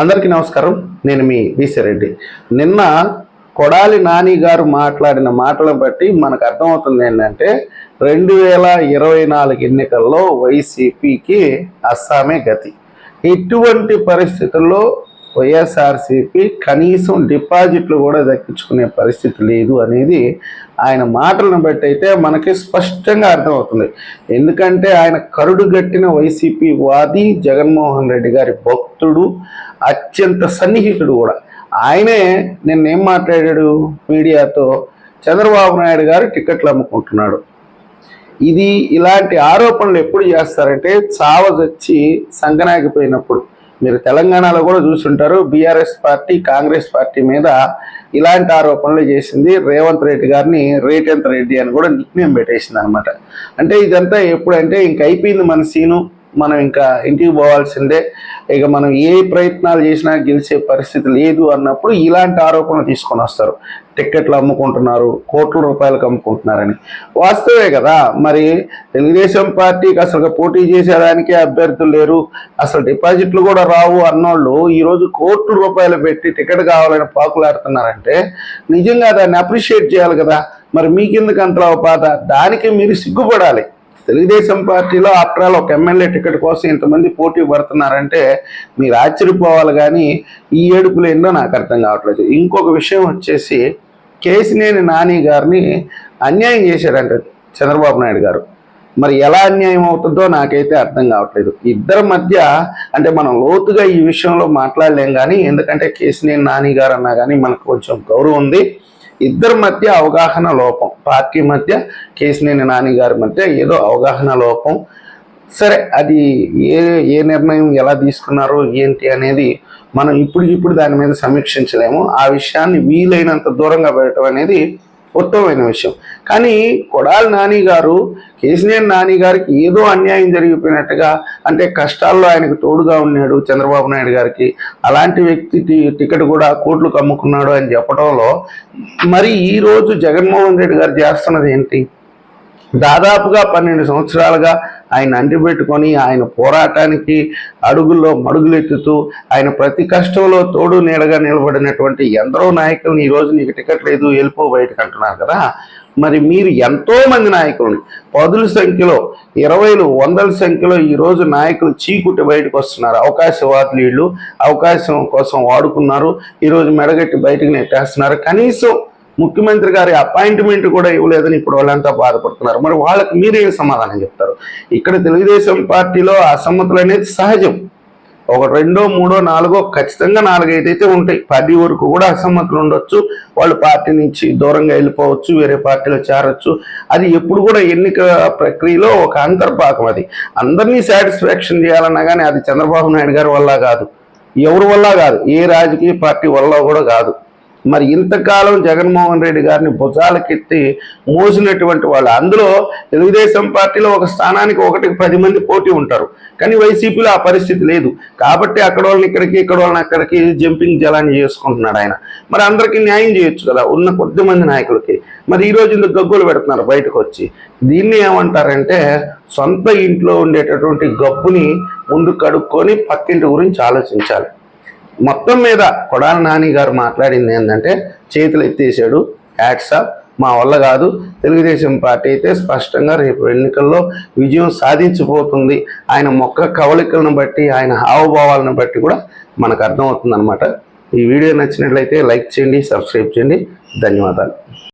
అందరికీ నమస్కారం. నేను మీ రెడ్డి. నిన్న కొడాలి నాని గారు మాట్లాడిన మాటలను బట్టి మనకు అర్థమవుతుంది ఏంటంటే రెండు వేల ఇరవై నాలుగు ఎన్నికల్లో వైసీపీకి అస్సామే గతి. ఇటువంటి పరిస్థితుల్లో వైఎస్ఆర్సీపీ కనీసం డిపాజిట్లు కూడా దక్కించుకునే పరిస్థితి లేదు అనేది ఆయన మాటలను బట్టి అయితే మనకి స్పష్టంగా అర్థమవుతుంది. ఎందుకంటే ఆయన కరుడు గట్టిన వైసీపీ వాది జగన్మోహన్ రెడ్డి గారి భక్తుడు అత్యంత సన్నిహితుడు కూడా. ఆయనే నిన్నేం మాట్లాడాడు? మీడియాతో చంద్రబాబు నాయుడు గారు టికెట్లు అమ్ముకుంటున్నాడు. ఇది ఇలాంటి ఆరోపణలు ఎప్పుడు చేస్తారంటే చావజొచ్చి సంగనాగిపోయినప్పుడు. మీరు తెలంగాణలో కూడా చూసుంటారు బీఆర్ఎస్ పార్టీ కాంగ్రెస్ పార్టీ మీద ఇలాంటి ఆరోపణలు చేసింది రేవంత్ రెడ్డి గారిని రేటెంత్ రెడ్డి అని కూడా నిక్నేమ్ పెట్టేసింది అనమాట అంటే ఇదంతా ఎప్పుడంటే ఇంక అయిపోయింది మన సీను. మనం ఇంకా ఇంటికి పోవాల్సిందే. ఇక మనం ఏ ప్రయత్నాలు చేసినా గెలిచే పరిస్థితి లేదు అన్నప్పుడు ఇలాంటి ఆరోపణలు తీసుకొని వస్తారు. టిక్కెట్లు అమ్ముకుంటున్నారు కోట్ల రూపాయలకు అమ్ముకుంటున్నారని. వాస్తవే కదా. మరి తెలుగుదేశం పార్టీకి అసలు పోటీ చేసేదానికే అభ్యర్థులు లేరు. అసలు డిపాజిట్లు కూడా రావు అన్నోళ్ళు ఈరోజు కోట్ల రూపాయలు పెట్టి టికెట్ కావాలని పాకులాడుతున్నారంటే నిజంగా దాన్ని అప్రిషియేట్ చేయాలి కదా. మరి మీకెందుకు అంతలా బాధ? దానికి మీరు సిగ్గుపడాలి. తెలుగుదేశం పార్టీలో ఆఫ్టర్ ఆల్ ఒక ఎమ్మెల్యే టికెట్ కోసం ఇంతమంది పోటీ పడుతున్నారంటే మీరు ఆశ్చర్యపోవాలి కానీ ఈ ఏడుపులు ఏందో నాకు అర్థం కావట్లేదు. ఇంకొక విషయం వచ్చేసి కేసినేని నాని గారిని అన్యాయం చేశారంట చంద్రబాబు నాయుడు గారు. మరి ఎలా అన్యాయం అవుతుందో నాకైతే అర్థం కావట్లేదు. ఇద్దరి మధ్య అంటే మనం లోతుగా ఈ విషయంలో మాట్లాడలేం కానీ ఎందుకంటే కేసినేని నాని గారు అన్నా కానీ మనకు కొంచెం గౌరవం ఉంది. ఇద్దరి మధ్య అవగాహన లోపం. పార్టీ మధ్య కేసినేని నాని గారి మధ్య ఏదో అవగాహన లోపం. సరే అది ఏ ఏ నిర్ణయం ఎలా తీసుకున్నారో ఏంటి అనేది మనం ఇప్పుడు ఇప్పుడు దాని మీద సమీక్షించలేము. ఆ విషయాన్ని వీలైనంత దూరంగా పెట్టడం అనేది ఉత్తమమైన విషయం. కానీ కొడాలి నాని గారు కేసీఆర్ నాని గారికి ఏదో అన్యాయం జరిగిపోయినట్టుగా అంటే కష్టాల్లో ఆయనకు తోడుగా ఉన్నాడు చంద్రబాబు నాయుడు గారికి. అలాంటి వ్యక్తి టికెట్ కూడా కోట్లు కమ్ముకున్నాడు అని చెప్పడంలో మరి ఈరోజు జగన్మోహన్ రెడ్డి గారు చేస్తున్నది ఏంటి? దాదాపుగా పన్నెండు సంవత్సరాలుగా ఆయన అంటిపెట్టుకొని ఆయన పోరాటానికి అడుగుల్లో మడుగులెత్తుతూ ఆయన ప్రతి కష్టంలో తోడు నీడగా నిలబడినటువంటి ఎందరో నాయకులను ఈరోజు నీకు టికెట్ లేదు వెళ్ళిపో బయటకు అంటున్నారు కదా. మరి మీరు ఎంతో మంది పదుల సంఖ్యలో ఇరవైలు వందల సంఖ్యలో ఈరోజు నాయకులు చీకుటి బయటకు వస్తున్నారు. అవకాశవాదులు వీళ్ళు అవకాశం కోసం వాడుకున్నారు. ఈరోజు మెడగట్టి బయటకు నెట్టేస్తున్నారు. కనీసం ముఖ్యమంత్రి గారి అపాయింట్మెంట్ కూడా ఇవ్వలేదని ఇప్పుడు వాళ్ళంతా బాధపడుతున్నారు. మరి వాళ్ళకి మీరేం సమాధానం చెప్తారు? ఇక్కడ తెలుగుదేశం పార్టీలో అసమ్మతులు అనేది సహజం. ఒక రెండో మూడో నాలుగో ఖచ్చితంగా నాలుగైదైతే ఉంటాయి. పది వరకు కూడా అసమ్మతులు ఉండొచ్చు. వాళ్ళు పార్టీ నుంచి దూరంగా వెళ్ళిపోవచ్చు వేరే పార్టీలో చేరొచ్చు. అది ఎప్పుడు కూడా ఎన్నిక ప్రక్రియలో ఒక అంతర్భాగం అది. అందరినీ సాటిస్ఫాక్షన్ చేయాలన్నా కానీ అది చంద్రబాబు నాయుడు గారి వల్ల కాదు. ఎవరి వల్ల కాదు. ఏ రాజకీయ పార్టీ వల్ల కూడా కాదు. మరి ఇంతకాలం జగన్మోహన్ రెడ్డి గారిని భుజాలకెత్తి మోసినటువంటి వాళ్ళు. అందులో తెలుగుదేశం పార్టీలో ఒక స్థానానికి ఒకటికి పది మంది పోటీ ఉంటారు. కానీ వైసీపీలో ఆ పరిస్థితి లేదు. కాబట్టి అక్కడ వాళ్ళని ఇక్కడికి ఇక్కడ వాళ్ళని అక్కడికి జంపింగ్ జలాన్ని చేసుకుంటున్నాడు ఆయన. మరి అందరికీ న్యాయం చేయొచ్చు కదా ఉన్న కొద్ది మంది నాయకులకి. మరి ఈరోజు ఇందుకు గగ్గులు పెడుతున్నారు బయటకు వచ్చి. దీన్ని ఏమంటారంటే సొంత ఇంట్లో ఉండేటటువంటి గబ్బుని ముందు కడుక్కొని పక్కింటి గురించి ఆలోచించాలి. మొత్తం మీద కొడాల నాని గారు మాట్లాడింది ఏంటంటే చేతులు ఎత్తేసాడు. యాడ్సాప్ మా వల్ల కాదు. తెలుగుదేశం పార్టీ అయితే స్పష్టంగా రేపు ఎన్నికల్లో విజయం సాధించిపోతుంది ఆయన మొక్క కవలికలను బట్టి ఆయన హావభావాలను బట్టి కూడా మనకు అర్థమవుతుంది అనమాట ఈ వీడియో నచ్చినట్లయితే లైక్ చేయండి సబ్స్క్రైబ్ చేయండి. ధన్యవాదాలు.